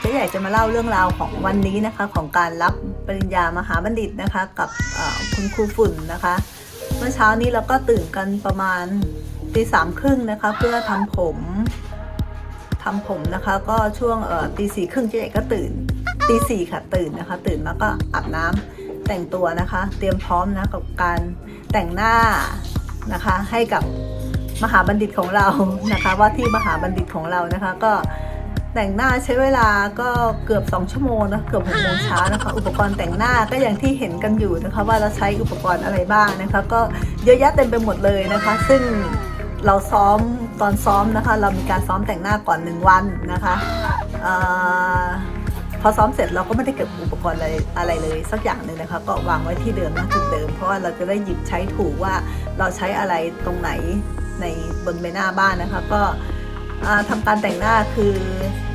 เจ๊ใหญ่จะมาเล่าเรื่องราวของวันนี้นะคะ ของการรับปริญญามหาบัณฑิตนะคะ กับคุณครูฝุ่นนะคะ เมื่อเช้านี้เราก็ตื่นกันประมาณตีสามครึ่งนะคะ เพื่อทำผมทำผมนะคะ ก็ช่วงตีสี่ครึ่งเจ๊ใหญ่ก็ตื่นตีสี่ค่ะตื่นนะคะ ตื่นมาก็อาบน้ำแต่งตัวนะคะ เตรียมพร้อมนะกับการแต่งหน้านะคะ ให้กับมหาบัณฑิตของเรานะคะ ว่าที่มหาบัณฑิตของเรานะคะ ก็ แต่งหน้าใช้เวลาก็เกือบ 2 ชั่วโมงนะเกือบ6โมงเช้านะคะ อุปกรณ์แต่งหน้าก็อย่างที่เห็นกันอยู่นะคะ ว่าเราใช้อุปกรณ์อะไรบ้างนะคะ ก็เยอะแยะเต็มไปหมดเลยนะคะ ซึ่งเราซ้อมตอนซ้อมนะคะ เรามีการซ้อมแต่งหน้าก่อน1วันนะคะออพอซ้อมเสร็จเราก็ไม่ได้เก็บอุปกรณ์อะไรอะไรเลยสักอย่างหนึ่งนะคะ ก็วางไว้ที่เดิมนะจุดเดิม เพราะว่าเราจะได้หยิบใช้ถูกว่าเราใช้อะไรตรงไหนในบนใบหน้าบ้านนะคะ ก็ ทำการแต่งหน้าคือ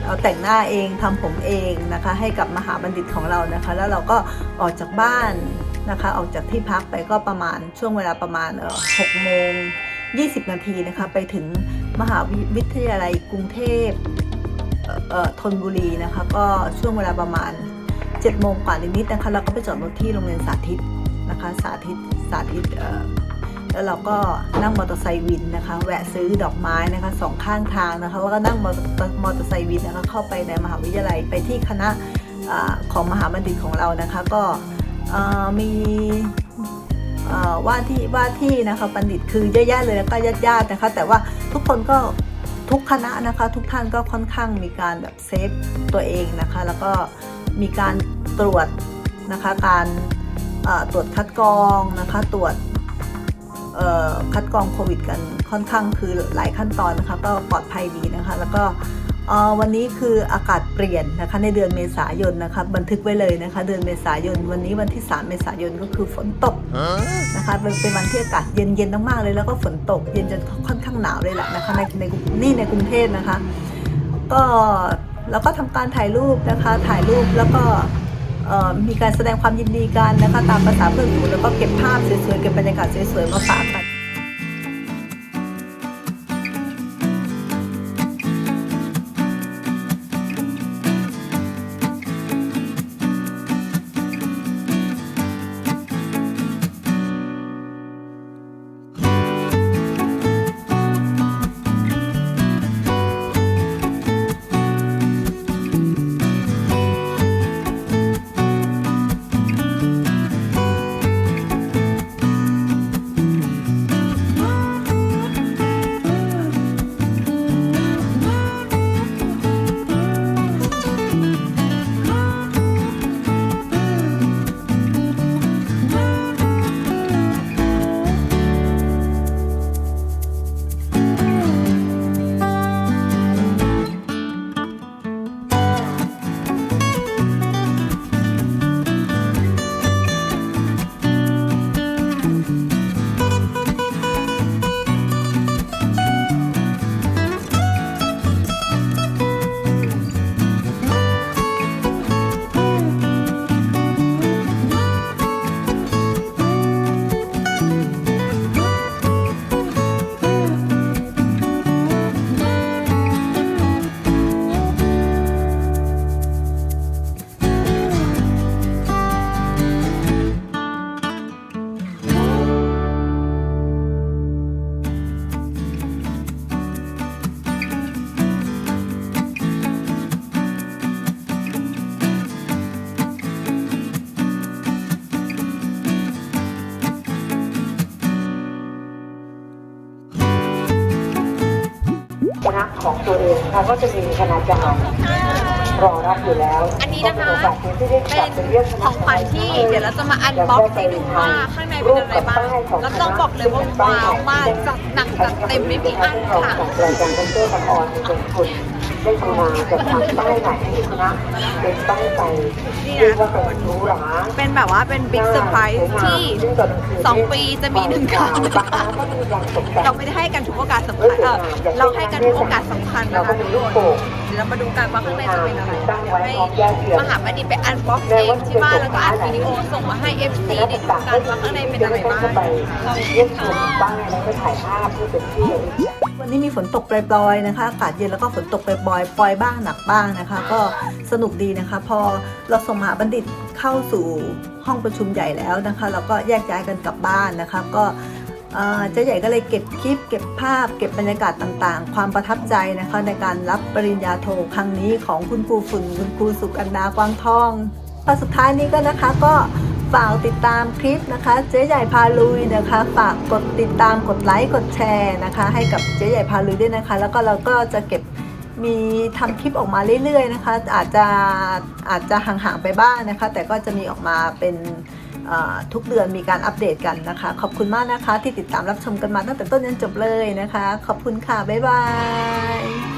เราแต่งหน้าเองทำผมเองนะคะ ให้กับมหาบัณฑิตของเรานะคะ แล้วเราก็ออกจากบ้านนะคะ ออกจากที่พักไปก็ประมาณช่วงเวลาประมาณหกโมง20 นาทีนะคะไปถึงมหาวิทยาลัยกรุงเทพธนบุรีนะคะก็ช่วงเวลาประมาณ7โมงกว่านิดๆนะคะแล้วก็ไปจอดรถที่โรงเรียนสาธิตนะคะสาธิตสาธิต แล้วเราก็นั่งมอเตอร์ไซค์วินนะคะ แวะซื้อดอกไม้นะคะสองข้างทางนะคะแล้วก็นั่งมอเตอร์มอเตอร์ไซค์วินนะคะเข้าไปในมหาวิทยาลัยไปที่คณะอาของมหาบัณฑิตของเรานะคะ ก็มีว่าที่ว่าที่นะคะบัณฑิตคือเยอะแยะเลยแล้วก็ญาติญาติๆนะคะ แต่ว่าทุกคนก็ทุกคณะนะคะ ทุกท่านก็ค่อนข้างมีการแบบเซฟตัวเองนะคะ แล้วก็มีการตรวจนะคะการตรวจคัดกรองนะคะ ตรวจ คัดกรองโควิดกันค่อนข้างคือหลายขั้นตอนนะคะก็ปลอดภัยดีนะคะ แล้วก็เอ่อวันนี้คืออากาศเปลี่ยนนะคะในเดือนเมษายนนะคะบันทึกไว้เลยนะคะ เดือนเมษายน วันนี้วันที่ 3 เมษายนก็คือฝนตกนะคะเป็นเป็นวันที่อากาศเย็นเย็นมากๆเลยแล้วก็ฝนตกเย็นจนค่อนข้างหนาวเลยแหละนะคะในในนี่ในกรุงเทพนะคะ ก็แล้วก็ทำการถ่ายรูปนะคะถ่ายรูปแล้วก็เอ่อ มีการแสดงความยินดีกันนะคะตามภาษาเพื่อนฝูงแล้วก็เก็บภาพสวยๆเก็บบรรยากาศสวยๆมาฝากกัน ของตัวเองเขาก็จะมีคณาจารย์รอรับอยู่แล้ว อันนี้นะคะก็เป็โอกาสที่ได้กลับไปเยี่ยมคณะของขวัญที่เดี๋ยวเราจะมาอันบ็อกซ์ให้ดูว่าข้างในเป็นอะไรบ้างแล้วต้องบอกเลยว่าว้าวมากจัดหนักจัดเต็มไม่มีอั้นของค่ะ จากรายการคอมเตอร์กับออนเป็นคุณได้กรุณาจะทำป้ายใหม่ให้คณะเป็นป้ายไปเรียกว่าเป็นหรูหราเป็นแบบว่าเป็นบิ๊กเซอร์ไพรส์ที่ 2 ปีจะมีหนึ่งครั้งนะคะเราไม่ได้ให้กันทุกโอกาสสำคัญเออเราให้กันทุกโอกาสสำคัญเรานะก็คะมีทุลูกกคโป่งนเดี๋ยวเรามาดูกันว่าข้างในจะเป็นอะไรเดี๋ยวให้มหาบัณฑิตไปอันบ็อกซ์เองที่บ้านแล้วก็อัดวิดีโอส่งมาให้ FC ได้ดูกันว่าข้างในเป็นอะไรบ้างเยี่ยมชมป้ายแล้วก็ถ่ายภาพเพื่อเป็นที่ระลึกวั นี่มีฝนตกปล่อยๆนะคะอากาศเย็นแล้วก็ฝนตกปล่อยๆปล่อยบ้างหนักบ้างนะคะ ก็สนุกดีนะคะ พอเราสมหาบัณฑิตเข้าสู่ห้องประชุมใหญ่แล้วนะคะ เราก็แยกย้ายกันกลับบ้านนะคะ ก็เจ๊ใหญ่ก็เลยเก็บคลิป เก็บภาพ เก็บบรรยากาศต่างๆ ความประทับใจนะคะในการรับปริญญาโทครั้งนี้ของคุณครูฝุ่นคุณครูสุกันดากวางทองตอสุดท้ายนี้ก็นะคะก็ ฝากติดตามคลิปนะคะเจ๊ใหญ่พาลุยนะคะ ฝากกดติดตามกดไลค์กดแชร์นะคะ ให้กับเจ๊ใหญ่พาลุยด้วยนะคะ แล้วก็เราก็จะเก็บมีทำคลิปออกมาเรื่อยๆนะคะ อาจจะอาจจะห่างๆไปบ้างนะคะ แต่ก็จะมีออกมาเป็นทุกเดือนมีการอัปเดตกันนะคะ ขอบคุณมากนะคะ ที่ติดตามรับชมกันมาตั้งแต่ต้นจนจบเลยนะคะ ขอบคุณค่ะ บ๊ายบาย